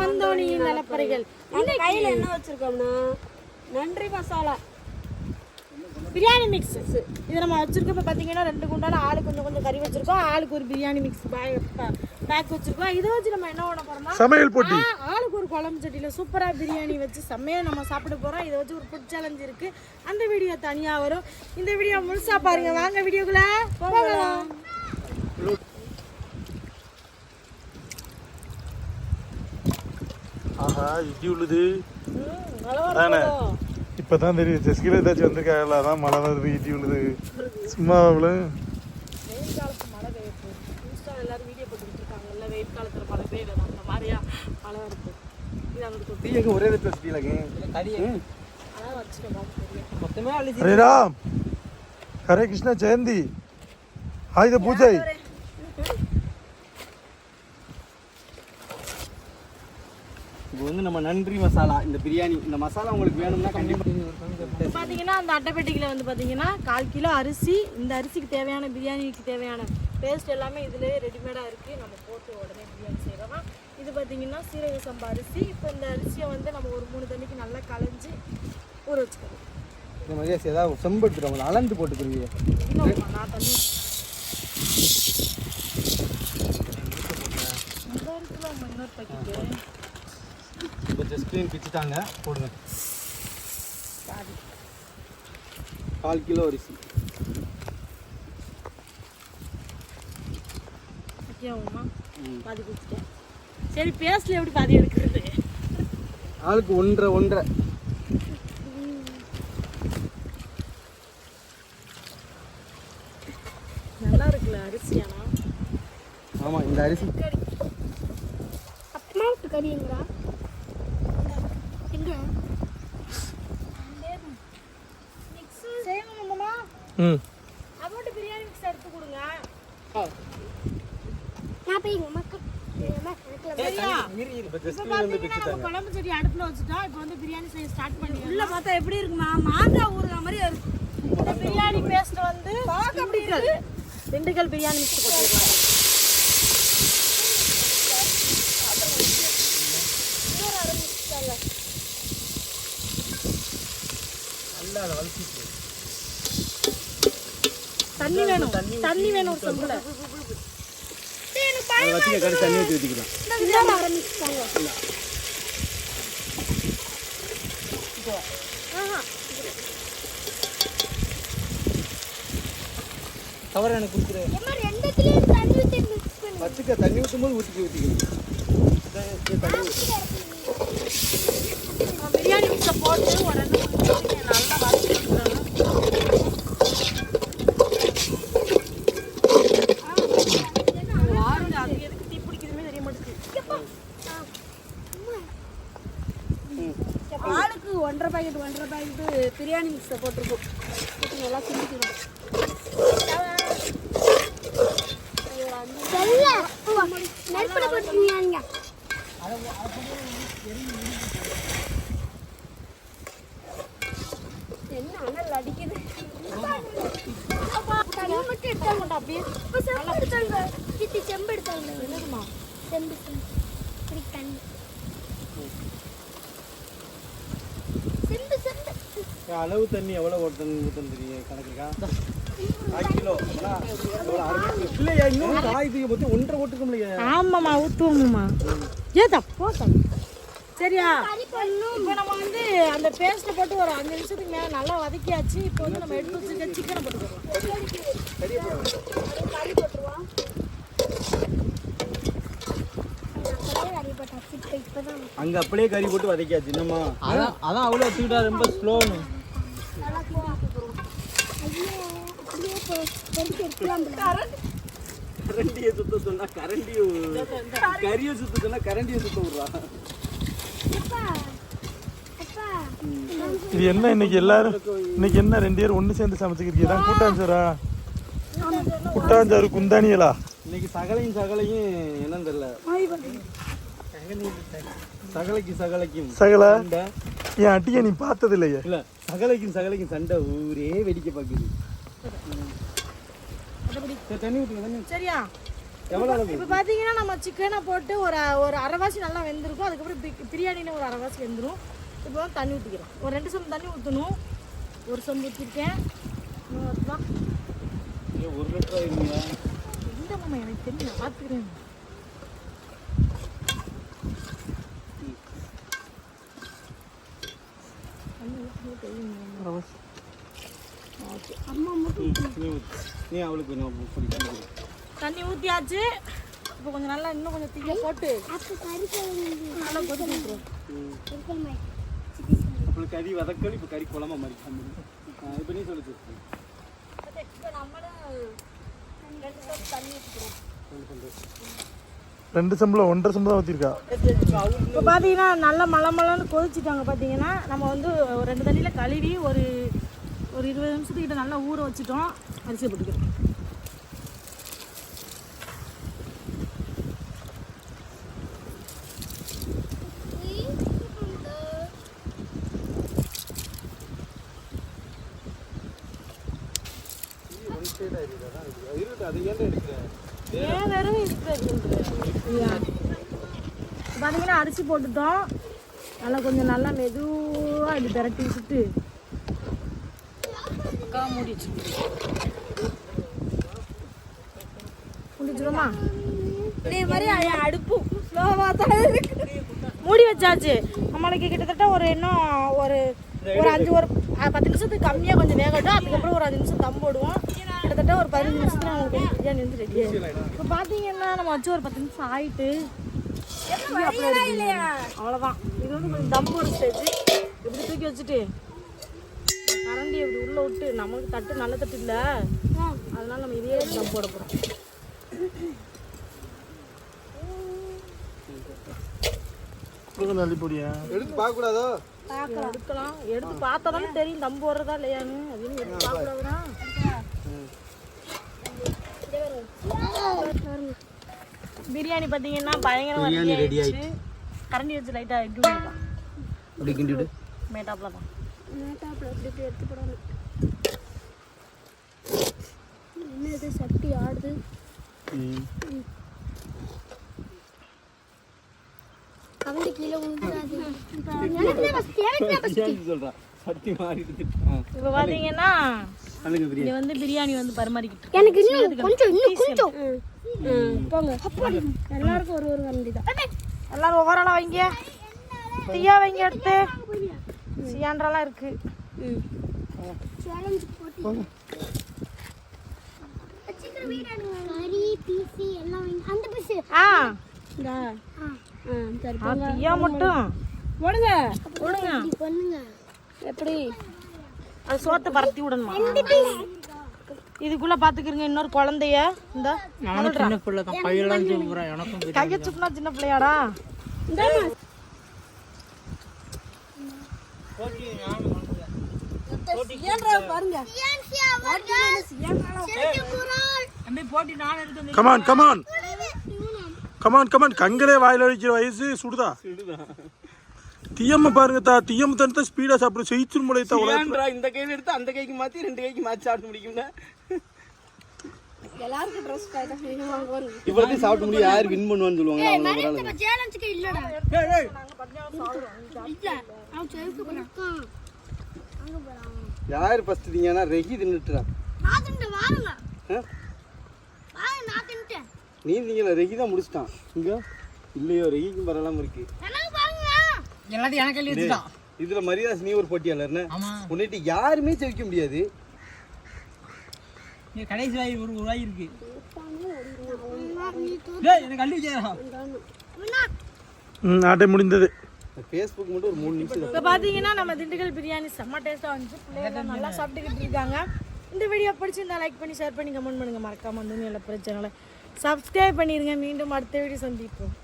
மந்தோனியின் நிலப்பறைகள் கையில என்ன வச்சிருக்கோம்னா நன்றி மசாலா. பிரியாணி மிக்ஸ் இது நம்ம வச்சிருக்கோம் இப்போ பார்த்தீங்கன்னா ரெண்டு குண்டான ஆளு கொஞ்சம் கொஞ்சம் கறி வச்சிருக்கோம். ஆளுக்கு ஒரு பிரியாணி மிக்ஸ் பேக் வச்சிருக்கோம். இதை வச்சு நம்ம என்ன பண்ண போறோம்னா சமையல் போட்டி. ஆளுக்கு ஒரு குழம்பு சட்டியில் சூப்பராக பிரியாணி வச்சு செம்மையாக நம்ம சாப்பிட போகிறோம் இதை வச்சு ஒரு ஃபுட் சேலஞ்ச் இருக்குது அந்த வீடியோ தனியாக வரும். இந்த வீடியோ முழுசா பாருங்க. வாங்க வீடியோக்குள்ள போகலாம். ஆஹா இடி நல்லா தானே? இப்பதான் தெரியும் செஸ்கில ஏதாச்சும் வந்திருக்காங்கல்ல அதான் மழை வருது இடி உள்ளுது. சும்மா அவ்வளோ ஒரு ஹரே ராம். ஹரே கிருஷ்ண ஜெயந்தி. ஆயுத பூஜை. வந்து நம்ம நன்றி மசாலா இந்த பிரியாணி இந்த மசாலா உங்களுக்கு வேணும்னா கண்டிப்பாக பார்த்தீங்கன்னா அந்த அட்டைப்பெட்டியில் வந்து பார்த்தீங்கன்னா கால் கிலோ அரிசி இந்த அரிசிக்கு தேவையான பிரியாணிக்கு தேவையான பேஸ்ட் எல்லாமே இதுலேயே ரெடிமேடாக இருக்குது நம்ம போட்டு உடனே பிரியாணி செய்கிறோம் இது பார்த்தீங்கன்னா சீரக சம்பா அரிசி. இப்போ இந்த அரிசியை வந்து நம்ம ஒரு மூணு தண்ணிக்கு நல்லா களைஞ்சி ஊற வச்சுக்கணும். இந்த மாதிரி ஏதாவது செம்பு எடுத்துருவாங்க அளந்து போட்டுக்கிறீங்க. நான் தண்ணி இருக்குல்ல நம்ம இன்னொரு பாக்கெட்டு இப்போ ஸ்க்ரீன் பிச்சுட்டாங்க. போடுங்க. கால் கிலோ அரிசி. பாதி குடிச்சிட்டேன் சரி பேஸ்ட்ல எப்படி பாதி எடுக்கிறது? ஆளுக்கு ஒன்றரை ஒன்றரை. நல்லா இருக்குல்ல அரிசி ஆனா? ஆமாம் இந்த அரிசி. விட்டு கறிங்களா எங்க செய்யணுமாம்மா ம். அமௌண்ட் பிரியாணி மிக்ஸ் எடுத்து கொடுங்க. நான் போய் எங்க குழம்பு செடி அடுப்புல வச்சுட்டோம் இப்போ வந்து பிரியாணி செய்ய ஸ்டார்ட் பண்ணி உள்ள பார்த்தா எப்படி இருக்குமா? மாங்காய் ஊறுகாய் மாதிரி இருக்கு. இந்த பிரியாணி பேஸ்ட் வந்து திண்டுக்கல். திண்டுக்கல் பிரியாணி மிக்ஸ் போட்டுருக்காங்க நல்லா அதை வளர்த்திட்டு தண்ணி வேணும். தண்ணி வேணும் ஒரு சொம்புல. தண்ணி ஊற்றி ஊற்றிக்கலாம் கவர் எனக்கு கொடுத்துரு. எம்மா ரெண்டுத்துலயும் தண்ணி ஊத்தி மிக்ஸ் பண்ணு. வச்சுக்க தண்ணி ஊற்றும் போது ஊற்றிக்க ஊற்றிக்கணும் பிரியாணி மிக்ஸை போட்டு உடனே நல்லா வதக்கி விட்டுறணும் வாருங்க அது எதுக்கு தீ பிடிக்குதுமே தெரிய மாட்டேங்குது ஆளுக்கு ஒன்றரை பாக்கெட் ஒன்றரை பாக்கெட் பிரியாணி மிக்ஸை போட்டிருக்கோம். போட்டு நல்லா சிந்திக்கணும் என்ன அனல் அடிக்குது? மட்டும் எடுத்தாங்க அப்படியே. செம்பு எடுத்தாங்க. செம்பு எடுத்தாங்க என்னதுமா செம்பு செம்பு இப்படி தண்ணி செம்பு செம்பு அளவு தண்ணி எவ்வளோ ஊற்றணும் ஊற்றணும் தெரியும்? கணக்குக்கா? கால். இல்லையா இன்னும் காய்கறி பற்றி ஒன்றரை ஓட்டுக்க முடியல ஆமாம்மா ஊற்றுவோம்மா ஏதா போட்டா சரியா? இப்போ நம்ம வந்து அந்த பேஸ்ட்டை போட்டு ஒரு அஞ்சு நிமிஷத்துக்கு மேலே நல்லா வதக்கியாச்சு. இப்போ வந்து நம்ம எடுத்து வச்சிருக்க சிக்கனை இப்போதான் அங்க அப்படியே கறி போட்டு வதக்கியாச்சு. என்னம்மா? அதான் அதான் அவ்வளோ வச்சுக்கிட்டா ரொம்ப ஸ்லோன்னு நல்லா போட்டுருவோம் ஐயோ அப்படியே போ- பொரிச்சு எடுக்கலாம் கரண்டியை சுத்த சொன்னா கரண்டியை கறியை சுத்த சொன்னா கரண்டியை சுத்த விடுறா. இது என்ன இன்னைக்கு எல்லாரும் இன்னைக்கு என்ன ரெண்டு பேரும் ஒன்று சேர்ந்து சமைச்சுக்கிறீங்க இதான் கூட்டாஞ்சோரா கூட்டாஞ்சாரு குந்தானியலா இன்னைக்கு சகலையும் சகலையும் என்னன்னு தெரியல. சகலைக்கும் சகலைக்கும் சகல? என் அட்டியை நீ பார்த்தது இல்லையே இல்ல சகலைக்கும் சகலைக்கும் சண்டை ஊரே வெடிக்க பார்க்குது. சரி, தண்ணி ஊற்றுங்க தண்ணி சரியா? எவ்வளோ அளவு? இப்போ பார்த்தீங்கன்னா நம்ம சிக்கனை போட்டு ஒரு ஒரு அரைவாசி நல்லா வெந்திருக்கும். அதுக்கப்புறம் பி- பிரியாணின்னு ஒரு அரைவாசி வெந்துடும் இப்போ தண்ணி ஊற்றிக்கிறோம் ஒரு ரெண்டு சம்பு தண்ணி ஊற்றணும் ஒரு சம்பு ஊற்றிருக்கேன் ஒரு லிட்டர் இந்த மாமா எனக்கு தெரியும் நான் பார்த்துக்கிறேன் மட்டும் நீ அவளுக்கு கொஞ்சம் தண்ணி ஊற்றியாச்சு இப்போ கொஞ்சம் நல்லா இன்னும் கொஞ்சம் தீய போட்டு நல்லா கொதிக்க இருக்கணுமே அவளுக்கு கறி வதக்கல் இப்போ கறி குழம்பா மாதிரி இப்போ நீ சொல்லு ரெண்டு சம்பு தண்ணி ஊற்றிக்கிறோம் ரெண்டு சம்பளம் ஒன்றரை சம்பளம் ஊற்றிருக்கா இப்போ பார்த்தீங்கன்னா நல்லா மலை மலைன்னு கொதிச்சிட்டாங்க பார்த்தீங்கன்னா நம்ம வந்து ரெண்டு தண்ணியில் கழுவி ஒரு ஒரு இருபது நிமிஷத்துக்கிட்ட நல்லா ஊற வச்சுட்டோம். அரிசியை போட்டுக்கிறோம். பார்த்தீங்கன்னா அரிசி போட்டுட்டோம். நல்லா கொஞ்சம் நல்லா மெதுவாக இப்படி திரட்டி விட்டுட்டு அக்கா மூடி வச்சுருக்கோம் முடிச்சிருமா இதே மாதிரி அடுப்பு ஸ்லோவாக தான் மூடி வச்சாச்சு. நம்மளுக்கு கிட்டத்தட்ட ஒரு இன்னும் ஒரு ஒரு அஞ்சு ஒரு பத்து நிமிஷத்துக்கு கம்மியாக கொஞ்சம் வேகட்டும். அதுக்கப்புறம் ஒரு அஞ்சு நிமிஷம் தம் போடுவோம். கிட்டத்தட்ட ஒரு பதினஞ்சு நிமிஷத்துல நமக்கு பிரியாணி வந்து ரெடி இப்போ பார்த்தீங்கன்னா நம்ம வச்சு ஒரு பத்து நிமிஷம் ஆயிட்டு அவ்வளோதான் இது வந்து கொஞ்சம் தம் போட ஸ்டேஜ் இப்படி தூக்கி வச்சுட்டு கரண்டி இப்படி உள்ள விட்டு நம்மளுக்கு தட்டு நல்ல தட்டு இல்லை. அதனால நம்ம இதே தம் போட போகிறோம் எடுத்து பார்க்கக்கூடாதோ? எடுக்கலாம். எடுத்து பார்த்தா தானே தெரியும் தம் போடுறதா இல்லையான்னு. அப்படின்னு எடுத்து பார்க்கக்கூடாதுன்னா. பிரியாணி பார்த்தீங்கன்னா பயங்கரமாக ரெடி ஆயிடுச்சு. கரண்டி வச்சு லைட்டாக அப்படி கிண்டி விடு மேட்டாப்பில் தான். மேட்டாப்பில் எப்படி இப்படி எடுத்து போடணும் என்ன இது? சட்டி ஆடுது. கவண்டி கீழே சொல்றா. சட்டி இப்போ பிரியாணி. இது வந்து பிரியாணி வந்து பரிமாறிக்கிட்டு. எனக்கு இன்னும் கொஞ்சம் இன்னும் கொஞ்சம். போங்க. அப்படி. எல்லாருக்கும் ஒரு ஒரு கரண்டி தான். எல்லாரும் ஆளா வைங்க. தீயா வைங்க எடுத்து. சியான்றெல்லாம் இருக்கு. எப்படி? அது சோத்தை பரத்தி விடணுமா? இதுக்குள்ள பாத்துக்கிறீங்க இன்னொரு குழந்தைய. இந்த சின்ன பிள்ளை தான் கையெல்லாம் எனக்கும் கைய சுப்பினா சின்ன பிள்ளையாடா. Come on come on come on come on கங்கலே வாயில அடிக்கிற வயசு சுடுதா? தீயம்ம பாருங்க தா தீயம்ம தனத்தை ஸ்பீடா சாப்பிடும் செய்ச்சு முளைத்தா இந்த கையில எடுத்து அந்த கைக்கு மாத்தி ரெண்டு கைக்கு மாத்தி சாப்பிட்டு முடிக்கும்னா எல்லாருக்கும் ட்ரெஸ் வாங்குவாங்க இவ்வளவு சாப்பிட்டு முடியும் யார் வின் பண்ணுவான்னு சொல்லுவாங்க. அவங்க ஒரு ஆளு. சேலஞ்சுக்கு இல்லடா. இல்ல அவன் செவுக்கு போறான் அங்க போறான் யார் ஃபர்ஸ்ட் தீங்கன்னா ரெகி தின்னுட்டுறா. நான் தின்ட்டு வாருங்க ஆ? வாங்க நான் தின்ட்டேன். நீ நீங்கள ரெகி தான் முடிச்சிட்டான். இங்க? இல்லையோ ரெகிக்கும் பரவாயில்லாம இருக்கு. எனக்கு பாருங்க. எல்லாத்தையும் எனக்கு எழுதி டேய், இதுல மரியாதை நீ ஒரு போட்டியாளர்னு உன்னிட்டு யாருமே ஜெயிக்க முடியாது. நீ கடைசி வாய் ஒரு வாய் இருக்கு. டேய் எனக்கு ம் ஆட்டை முடிந்தது. ஃபேஸ்புக் மட்டும் ஒரு மூணு நிமிஷம் இப்போ பார்த்தீங்கன்னா நம்ம திண்டுக்கல் பிரியாணி செம்ம டேஸ்ட்டாக வந்துச்சு பிள்ளைங்க நல்லா சாப்பிட்டுக்கிட்டு இருக்காங்க. இந்த வீடியோ பிடிச்சிருந்தா லைக் பண்ணி ஷேர் பண்ணி கமெண்ட் பண்ணுங்க. மறக்காம வந்து நல்ல பிரச்சனை சப்ஸ்கிரைப் பண்ணிடுங்க மீண்டும் அடுத்த வீடியோ சந்திப்போம்.